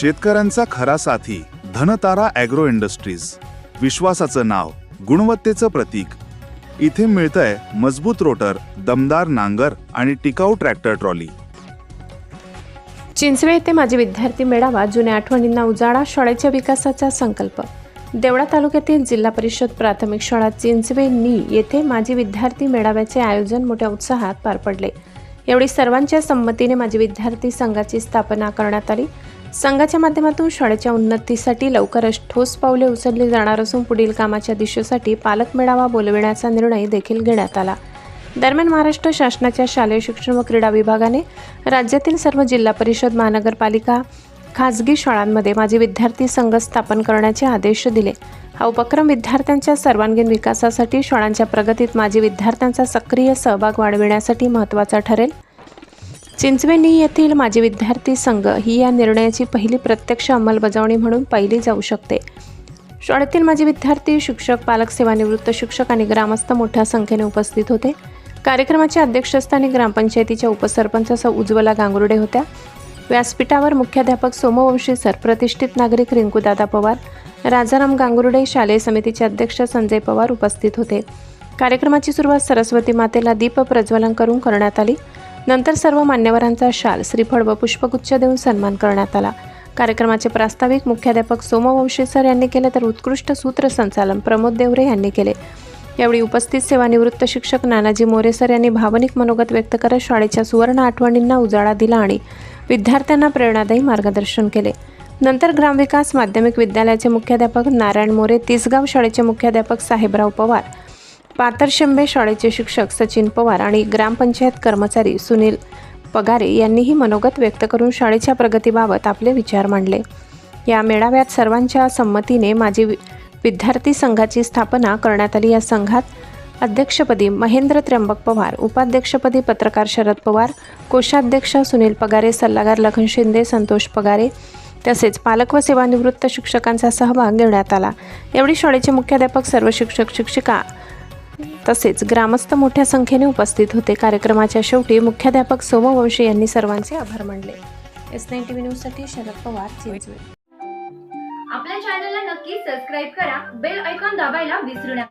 शेतकऱ्यांचा खरा साथी धनतारा ॲग्रो इंडस्ट्रीज. विश्वासाचं नाव गुणवत्तेचं प्रतीक. इथे मिळतंय मजबूत रोटर दमदार नांगर आणि टिकाऊ ट्रॅक्टर ट्रॉली. चिंचवे येथे माझे विद्यार्थी मेळावा जुन्या आठवणींना उजाळा शाळेच्या विकासाचा संकल्प. देवळा तालुक्यातील जिल्हा परिषद प्राथमिक शाळा चिंचवे नी येथे माजी विद्यार्थी मेळाव्याचे आयोजन मोठ्या उत्साहात पार पडले. एवढी सर्वांच्या संमतीने माजी विद्यार्थी संघाची स्थापना करण्यात आली. संघाच्या माध्यमातून शाळेच्या उन्नतीसाठी लवकरच ठोस पावले उचलली जाणार असून पुढील कामाच्या दिशेसाठी पालक मेळावा बोलविण्याचा निर्णय देखील घेण्यात आला. दरम्यान महाराष्ट्र शासनाच्या शालेय शिक्षण व क्रीडा विभागाने राज्यातील सर्व जिल्हा परिषद महानगरपालिका खाजगी शाळांमध्ये माझे विद्यार्थी संघ स्थापन करण्याचे आदेश दिले. हा उपक्रम विद्यार्थ्यांच्या सर्वांगीण विकासासाठी शाळांच्या प्रगतीत माझे विद्यार्थ्यांचा सक्रिय सहभाग वाढविण्यासाठी महत्त्वाचा ठरेल. चिंचवेनी येथील माझे विद्यार्थी संघ ही या निर्णयाची पहिली प्रत्यक्ष अंमलबजावणी म्हणून पाहिली जाऊ शकते. शाळेतील माझे विद्यार्थी शिक्षक पालक सेवानिवृत्त शिक्षक आणि ग्रामस्थ मोठ्या संख्येने उपस्थित होते. कार्यक्रमाच्या अध्यक्षस्थानी ग्रामपंचायतीच्या उपसरपंच सौ उज्ज्वला गांगुर्डे होत्या. व्यासपीठावर मुख्याध्यापक सोमवंशी सर प्रतिष्ठित नागरिक रिंकूदादा पवार राजाराम गांगुर्डे शालेय समितीचे अध्यक्ष संजय पवार उपस्थित होते. कार्यक्रमाची सुरुवात सरस्वती मातेला दीप प्रज्वलन करून करण्यात आली. नंतर सर्व मान्यवरांचा शाल श्रीफळ व पुष्पगुच्छ देऊन सन्मान करण्यात आला. कार्यक्रमाचे प्रास्ताविक मुख्याध्यापक सोमवंशी सर यांनी केले तर उत्कृष्ट सूत्रसंचालन प्रमोद देवरे यांनी केले. यावेळी उपस्थित सेवानिवृत्त शिक्षक नानाजी मोरे सर यांनी भावनिक मनोगत व्यक्त करत शाळेच्या सुवर्ण आठवणींना उजाळा दिला आणि विद्यार्थ्यांना प्रेरणादायी मार्गदर्शन केले. नंतर ग्रामविकास माध्यमिक विद्यालयाचे मुख्याध्यापक नारायण मोरे तिसगाव शाळेचे मुख्याध्यापक साहेबराव पवार पातरशेंबे शाळेचे शिक्षक सचिन पवार आणि ग्रामपंचायत कर्मचारी सुनील पगारे यांनीही मनोगत व्यक्त करून शाळेच्या प्रगतीबाबत आपले विचार मांडले. या मेळाव्यात सर्वांच्या संमतीने माझी वि- विद्यार्थी संघाची स्थापना करण्यात आली. या संघात अध्यक्षपदी महेंद्र त्र्यंबक पवार उपाध्यक्षपदी पत्रकार शरद पवार कोषाध्यक्ष सुनील पगारे सल्लागार लखन शिंदे संतोष पगारे तसेच पालक व सेवानिवृत्त शिक्षकांचा सहभाग घेण्यात आला. यावेळी शाळेचे मुख्याध्यापक सर्व शिक्षक शिक्षिका तसेच ग्रामस्थ मोठ्या संख्येने उपस्थित होते. कार्यक्रमाच्या शेवटी मुख्याध्यापक सोमवंशी यांनी सर्वांचे आभार मानले. एस नाईन टीव्ही न्यूजसाठी शरद पवार चिंचवे आपल्या चॅनलला नक्की सबस्क्राईब करा. बेल ऐकॉन दाबायला विसरू नका.